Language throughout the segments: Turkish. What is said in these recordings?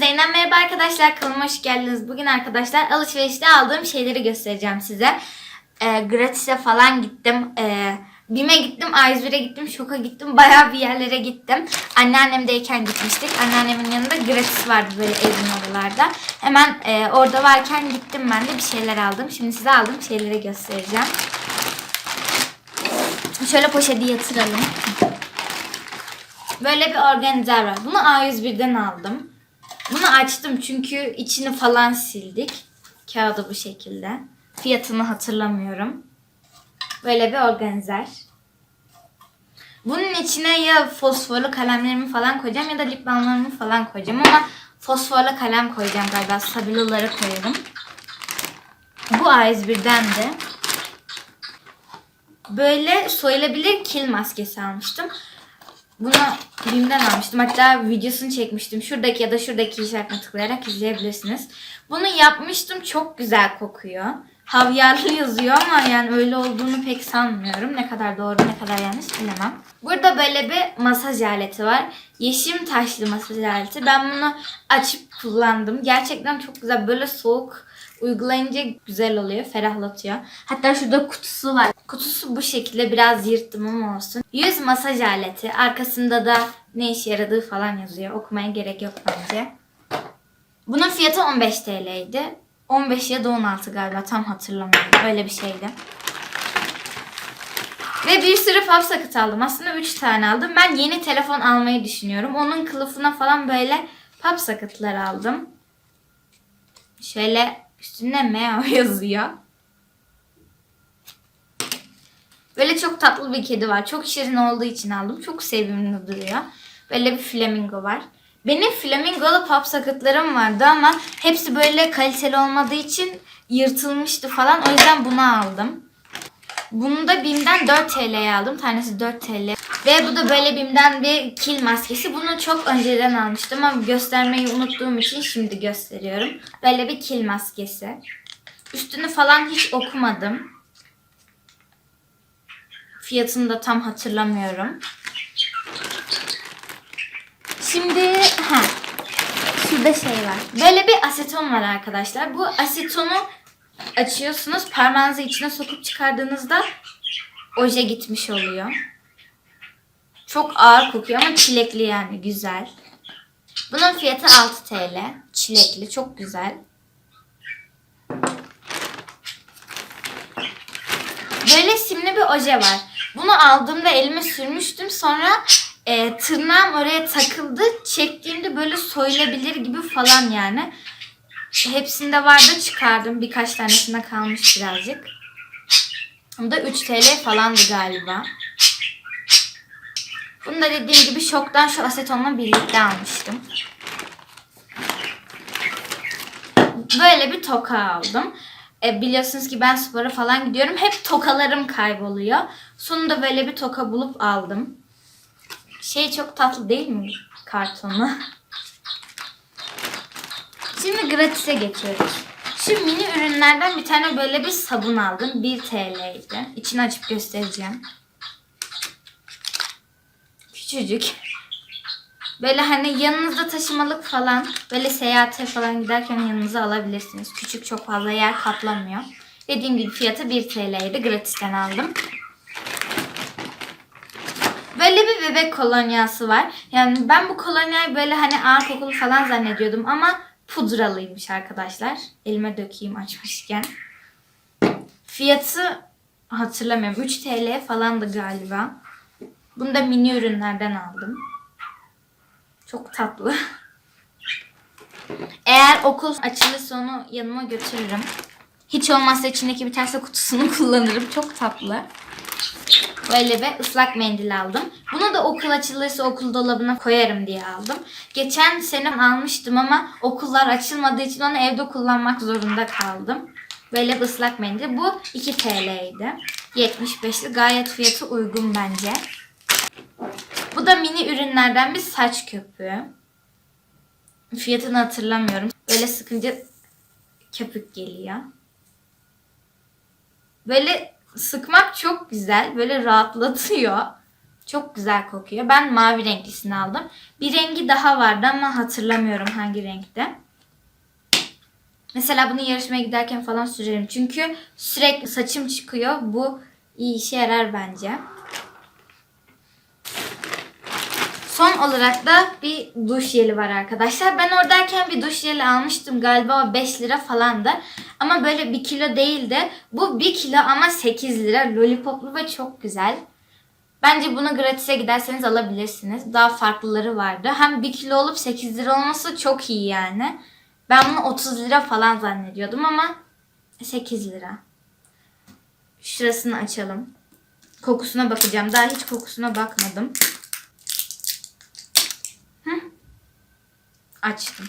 Zeynep merhaba arkadaşlar kanalıma hoş geldiniz. Bugün arkadaşlar alışverişte aldığım şeyleri göstereceğim size. Ee, gratis'e falan gittim. Ee, Bim'e gittim, A101'e gittim, Şok'a gittim. Bayağı bir yerlere gittim. Anneannemdeyken gitmiştik. Anneannemin yanında gratis vardı böyle evin oralarda. Hemen e, orada varken gittim ben de bir şeyler aldım. Şimdi size aldığım şeyleri göstereceğim. Şöyle poşeti yatıralım. Böyle bir organizer var. Bunu A101'den aldım. Bunu açtım çünkü içini falan sildik. Kağıdı bu şekilde. Fiyatını hatırlamıyorum. Böyle bir organizer. Bunun içine ya fosforlu kalemlerimi falan koyacağım ya da lip balmlarımı falan koyacağım ama fosforlu kalem koyacağım galiba. Stabiloları koyarım. Bu A101'den de böyle soyulabilir kil maskesi almıştım. Bunu BİM'den almıştım. Hatta videosunu çekmiştim. Şuradaki ya da şuradaki işaretine tıklayarak izleyebilirsiniz. Bunu yapmıştım. Çok güzel kokuyor. Havyarlı yazıyor ama yani öyle olduğunu pek sanmıyorum. Ne kadar doğru ne kadar yanlış bilemem. Burada böyle bir masaj aleti var. Yeşim taşlı masaj aleti. Ben bunu açıp kullandım. Gerçekten çok güzel. Böyle soğuk uygulayınca güzel oluyor. Ferahlatıyor. Hatta şurada kutusu var. Kutusu bu şekilde biraz yırttım ama olsun. Yüz masaj aleti. Arkasında da ne işe yaradığı falan yazıyor. Okumaya gerek yok bence. Bunun fiyatı 15 TL'ydi. 15 ya da 16 galiba tam hatırlamıyorum. Öyle bir şeydi. Ve bir sürü paf sakız aldım. Aslında 3 tane aldım. Ben yeni telefon almayı düşünüyorum. Onun kılıfına falan böyle pap sakatlar aldım. Şöyle üstünde Meo yazıyor. Böyle çok tatlı bir kedi var. Çok şirin olduğu için aldım. Çok sevimli duruyor. Böyle bir flamingo var. Benim flamingolu pop sakatlarım vardı ama hepsi böyle kaliteli olmadığı için yırtılmıştı falan. O yüzden bunu aldım. Bunu da BİM'den 4 TL'ye aldım. Tanesi 4 TL. Ve bu da böyle BİM'den bir kil maskesi. Bunu çok önceden almıştım ama göstermeyi unuttuğum için şimdi gösteriyorum. Böyle bir kil maskesi. Üstünü falan hiç okumadım. Fiyatını da tam hatırlamıyorum. Şimdi ha şurada şey var. Böyle bir aseton var arkadaşlar. Bu asetonu açıyorsunuz. Parmağınızı içine sokup çıkardığınızda oje gitmiş oluyor. Çok ağır kokuyor ama çilekli yani güzel. Bunun fiyatı 6 TL. Çilekli çok güzel. Böyle simli bir oje var. Bunu aldığımda elime sürmüştüm. Sonra e, tırnağım oraya takıldı. Çektiğimde böyle soyulabilir gibi falan yani. Hepsinde vardı çıkardım. Birkaç tanesinde kalmış birazcık. Bu da 3 TL falandı galiba. Bunu da dediğim gibi şoktan şu asetonla birlikte almıştım. Böyle bir toka aldım. E, biliyorsunuz ki ben spora falan gidiyorum. Hep tokalarım kayboluyor. Sonunda böyle bir toka bulup aldım. Şey çok tatlı değil mi kartonu? Şimdi gratis'e geçiyoruz. Şu mini ürünlerden bir tane böyle bir sabun aldım. 1 TL'ydi. İçini açıp göstereceğim. Küçücük. Böyle hani yanınızda taşımalık falan böyle seyahate falan giderken yanınıza alabilirsiniz. Küçük çok fazla yer kaplamıyor. Dediğim gibi fiyatı 1 TL'ydi. Gratis'ten aldım. Böyle bir bebek kolonyası var. Yani ben bu kolonyayı böyle hani ağır kokulu falan zannediyordum ama pudralıymış arkadaşlar. Elime dökeyim açmışken. Fiyatı hatırlamıyorum. 3 TL falandı galiba. Bunu da mini ürünlerden aldım. Çok tatlı. Eğer okul açılırsa onu yanıma götürürüm. Hiç olmazsa içindeki bir terse kutusunu kullanırım. Çok tatlı. Böyle bir ıslak mendil aldım. Bunu da okul açılırsa okul dolabına koyarım diye aldım. Geçen sene almıştım ama okullar açılmadığı için onu evde kullanmak zorunda kaldım. Böyle bir ıslak mendil. Bu 2 TL'ydi. 75'li. Gayet fiyatı uygun bence. Bu da mini ürünlerden bir saç köpüğü. Fiyatını hatırlamıyorum. Böyle sıkınca köpük geliyor. Böyle sıkmak çok güzel. Böyle rahatlatıyor. Çok güzel kokuyor. Ben mavi renklisini aldım. Bir rengi daha vardı ama hatırlamıyorum hangi renkte. Mesela bunu yarışmaya giderken falan sürerim. Çünkü sürekli saçım çıkıyor. Bu iyi işe yarar bence. Son olarak da bir duş jeli var arkadaşlar. Ben oradayken bir duş jeli almıştım galiba o 5 lira falandı. Ama böyle 1 kilo değildi. Bu 1 kilo ama 8 lira. Lollipoplu ve çok güzel. Bence bunu gratis'e giderseniz alabilirsiniz. Daha farklıları vardı. Hem 1 kilo olup 8 lira olması çok iyi yani. Ben bunu 30 lira falan zannediyordum ama 8 lira. Şurasını açalım. Kokusuna bakacağım. Daha hiç kokusuna bakmadım. Açtım.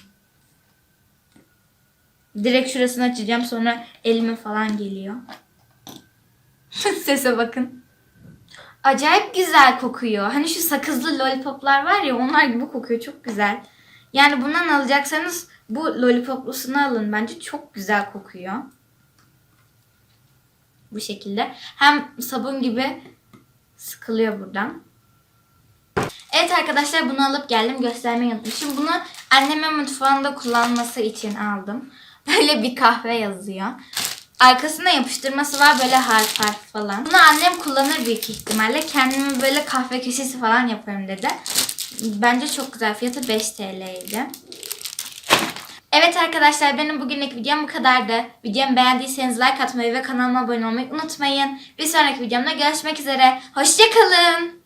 Direkt şurasını açacağım sonra elime falan geliyor. Sese bakın. Acayip güzel kokuyor. Hani şu sakızlı lollipoplar var ya onlar gibi kokuyor. Çok güzel. Yani bundan alacaksanız bu lollipoplusunu alın. Bence çok güzel kokuyor. Bu şekilde. Hem sabun gibi sıkılıyor buradan. Evet arkadaşlar bunu alıp geldim. Göstermeyi unutmuşum. Bunu annemin mutfağında kullanması için aldım. Böyle bir kahve yazıyor. Arkasında yapıştırması var böyle harf harf falan. Bunu annem kullanır büyük ihtimalle. Kendime böyle kahve köşesi falan yaparım dedi. Bence çok güzel. Fiyatı 5 TL'ydi. Evet arkadaşlar benim bugünlük videom bu kadardı. Videomu beğendiyseniz like atmayı ve kanalıma abone olmayı unutmayın. Bir sonraki videomda görüşmek üzere. Hoşçakalın.